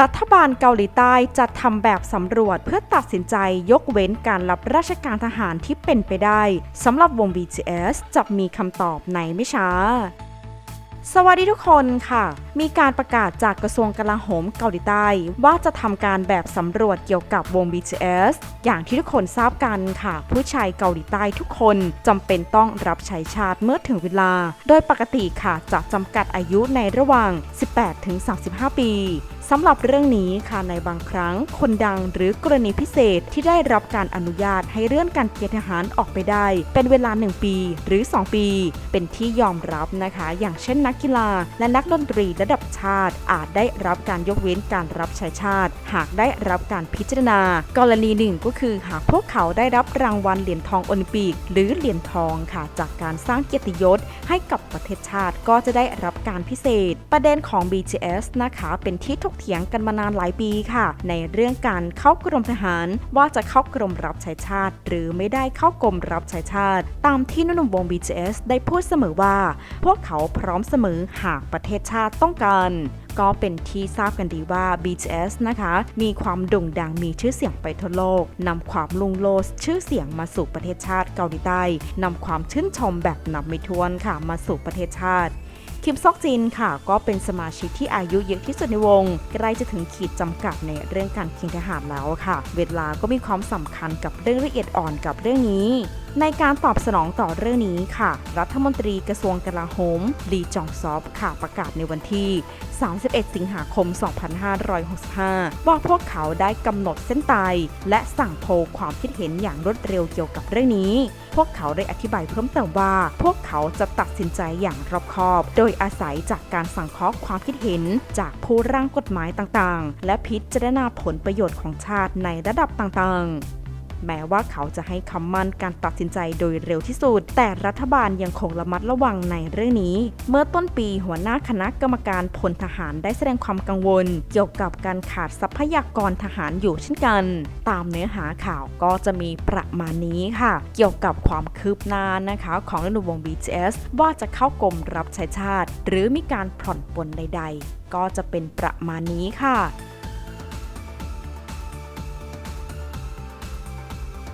รัฐบาลเกาหลีใต้จะทำแบบสำรวจเพื่อตัดสินใจยกเว้นการรับราชการทหารที่เป็นไปได้สำหรับวง BTS จะมีคำตอบในไม่ช้า สวัสดีทุกคนค่ะ มีการประกาศจากกระทรวงกลาโหมเกาหลีใต้ ว่าจะทำการแบบสำรวจเกี่ยวกับวง BTS อย่างที่ทุกคนทราบกันค่ะ ผู้ชายเกาหลีใต้ทุกคนจำเป็นต้องรับใช้ชาติเมื่อถึงเวลา โดยปกติค่ะจะจำกัดอายุในระหว่าง 18-35 ปีสำหรับเรื่องนี้ค่ะในบางครั้ง คนดังหรือกรณีพิเศษที่ได้รับการอนุญาตให้เลื่อนการเกณฑ์ทหารออกไปได้ เป็นเวลา 1 ปีหรือ 2 ปี เป็นที่ยอมรับนะคะ อย่างเช่นนักกีฬาและนักดนตรีและระดับชาติ อาจได้รับการยกเว้นการรับใช้ชาติ หากได้รับการพิจารณา กรณีหนึ่งก็คือหากพวกเขาได้รับรางวัลเหรียญทองโอลิมปิก หรือเหรียญทองค่ะ จากการสร้างเกียรติยศให้กับประเทศชาติก็จะได้รับการพิเศษ ประเด็นของ BTS นะคะ เป็นที่ถกเถียงกันมานานหลายปีค่ะ ในเรื่องการเข้ากรมทหาร ว่าจะเข้ากรมรับใช้ชาติ หรือไม่ได้เข้ากรมรับใช้ชาติ ตามที่นุ่มวง BTS ได้พูดเสมอว่า พวกเขาพร้อมเสมอหากประเทศชาติต้องการก็เป็นที่ทราบกันดีว่า BTS นะคะ มีความโด่งดังมีชื่อเสียงไปทั่วโลกนำความลุงโลดชื่อเสียงมาสู่ประเทศชาติเกาหลีใต้นำความชื่นชมแบบนับไม่ถ้วนค่ะมาสู่ประเทศชาติคิมซอกจินค่ะ ก็เป็นสมาชิกที่อายุเยอะที่สุดในวง ใกล้จะถึงขีดจำกัดในเรื่องการเคียงทหารแล้วค่ะ เวลาก็มีความสำคัญกับเรื่องละเอียดอ่อนกับเรื่องนี้ในการตอบสนองต่อเรื่องนี้ค่ะ รัฐมนตรีกระทรวงกลาโหมลีจองซอฟค่ะประกาศในวันที่ 31 สิงหาคม 2565 ว่าพวกเขาได้กำหนดเส้นตายและสั่งโพลความคิดเห็นอย่างรวดเร็วเกี่ยวกับเรื่องนี้ พวกเขาได้อธิบายเพิ่มเติมว่า พวกเขาจะตัดสินใจอย่างรอบคอบ โดยอาศัยจากการสังเคราะห์ความคิดเห็น จากผู้ร่างกฎหมายต่างๆ และพิจารณาผลประโยชน์ของชาติในระดับต่างๆ แม้ว่าเขาจะให้คำมั่นการตัดสินใจโดยเร็วที่สุด แต่รัฐบาลยังคงระมัดระวังในเรื่องนี้ เมื่อต้นปีหัวหน้าคณะกรรมการพลทหารได้แสดงความกังวล เกี่ยวกับการขาดทรัพยากรทหารอยู่เช่นกัน ตามเนื้อหาข่าวก็จะมีประมาณนี้ค่ะ เกี่ยวกับความคืบหน้านะคะ ของรนุวง BTS ว่าจะเข้ากรมรับใช้ชาติ หรือมีการผ่อนปลนใด ๆ ก็จะเป็นประมาณนี้ค่ะ